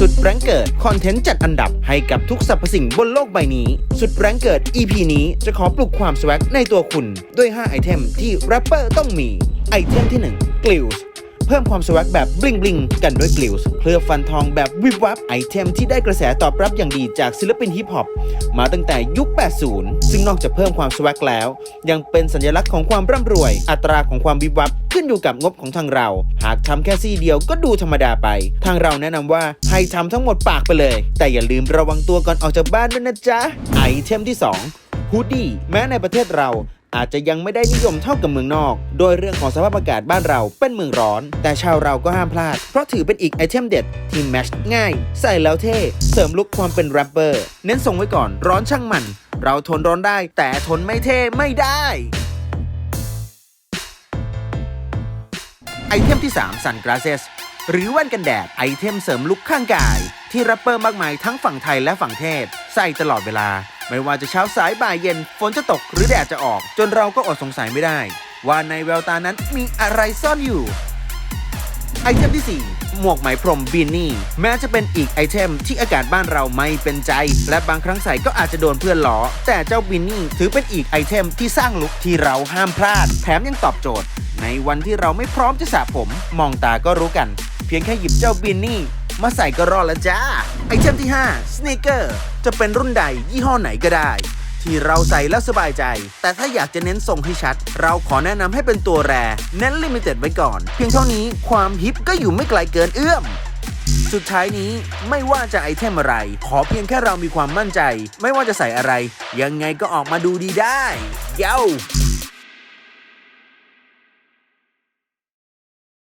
สุดแรงเกิดคอนเทนต์จัดอันดับให้กับทุกสรรพสิ่งบนโลกใบนี้ สุดแรงเกิด EP นี้จะขอปลุกความสวักในตัวคุณ ด้วย 5 ไอเทมที่แรปเปอร์ต้องมี ไอเทมที่ 1 กลิวส์เพิ่มความสวักแบบบลิงบลิงกันด้วยกลิวส์เพื่อฟันทองแบบวิบวับไอเทมที่ได้กระแสตอบรับอย่างดีจากศิลปินฮิปฮอปมาตั้งแต่ยุค 80 ซึ่งนอกจากเพิ่มความสวักแล้ว ยังเป็นสัญลักษณ์ของความร่ำรวย อัตราของความวิบวับ ขึ้นอยู่กับงบของทางเรา หากทำแค่ซี่เดียวก็ดูธรรมดาไป ทางเราแนะนำว่าให้ทำทั้งหมดปากไปเลย แต่อย่าลืมระวังตัวก่อนออกจากบ้านด้วยนะจ๊ะไอเทมที่2ฮูดดี้แม้ในประเทศเราอาจจะยังไม่ได้นิยมเท่ากับเมืองนอก โดยเรื่องของสภาพอากาศบ้านเราเป็นเมืองร้อน แต่ชาวเราก็ห้ามพลาด เพราะถือเป็นอีกไอเทมเด็ด ที่แมชง่าย ใส่แล้วเท่ เสริมลุคความเป็นแรปเปอร์ เน้นส่งไว้ก่อนร้อนช่างมัน เราทนร้อนได้แต่ทนไม่เท่ไม่ได้ ไอเทมที่ 3 Sun Glasses หรือแว่นกันแดดไอเทมเสริมลุคข้างกาย ที่แรปเปอร์มากมายทั้งฝั่งไทยและฝั่งเทศ ใส่ตลอดเวลา ไม่ว่าจะเช้าสายบ่ายเย็น ฝนจะตกหรือแดดจะออก จนเราก็อดสงสัยไม่ได้ ว่าในแววตานั้นมีอะไรซ่อนอยู่ไอเทมที่ 4 หมวกไหมพรมบีนี่ แม้จะเป็นอีกไอเทมที่อากาศบ้านเราไม่เป็นใจ และบางครั้งใส่ก็อาจจะโดนเพื่อนล้อ แต่เจ้าบีนี่ถือเป็นอีกไอเทมที่สร้างลุคที่เราห้ามพลาด แถมยังตอบโจทย์ ในวันที่เราไม่พร้อมจะสระผม มองตาก็รู้กัน เพียงแค่หยิบเจ้าบีนี่ มาใส่ก็รอดแล้วจ้า ไอเทมที่5สเนคเกอร์จะเป็นรุ่นใดยี่ห้อไหนก็ได้ ที่เราใส่แล้วสบายใจ แต่ถ้าอยากจะเน้นทรงให้ชัด เราขอแนะนำให้เป็นตัวแรเน้นลิมิเต็ดไว้ก่อน เพียงเท่านี้ความฮิปก็อยู่ไม่ไกลเกินเอื้อมสุดท้ายนี้ไม่ว่าจะไอเทมอะไร ขอเพียงแค่เรามีความมั่นใจ ไม่ว่าจะใส่อะไร ยังไงก็ออกมาดูดีได้ เย้า